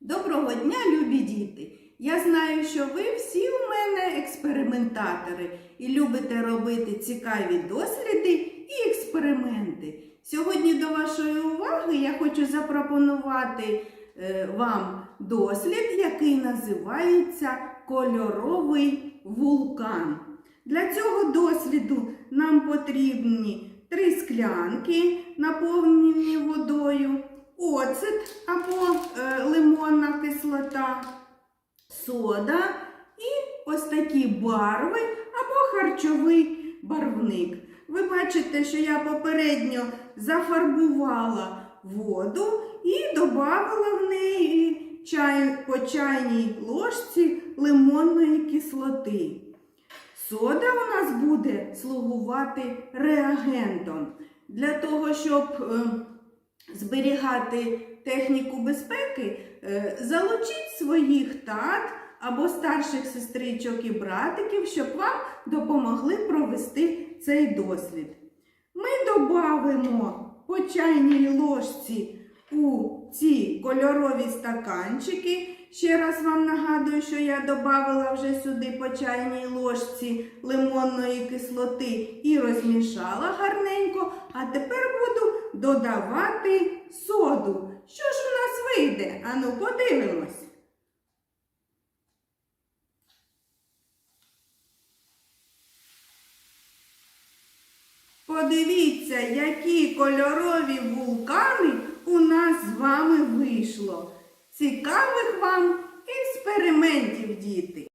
Доброго дня, любі діти! Я знаю, що ви всі у мене експериментатори і любите робити цікаві досліди і експерименти. Сьогодні до вашої уваги я хочу запропонувати е, вам дослід, який називається кольоровий вулкан. Для цього досліду нам потрібні три склянки, наповнені водою, оцет або е, лимонна кислота, сода і ось такі барви або харчовий барвник. Ви бачите, що я попередньо зафарбувала воду і додавала в неї чай, по чайній ложці лимонної кислоти. Сода у нас буде слугувати реагентом. Для того, щоб е, зберігати техніку безпеки, е, залучіть своїх тат або старших сестричок і братиків, щоб вам допомогли провести цей дослід. Ми додамо по чайній ложці у ці кольорові стаканчики. Ще раз вам нагадую, що я додала вже сюди по чайній ложці лимонної кислоти і розмішала гарненько, а тепер буду додавати соду. Що ж у нас вийде? Ану, подивимось. Подивіться, які кольорові вулкани у нас з вами вийшло. Цікавих вам експериментів, діти!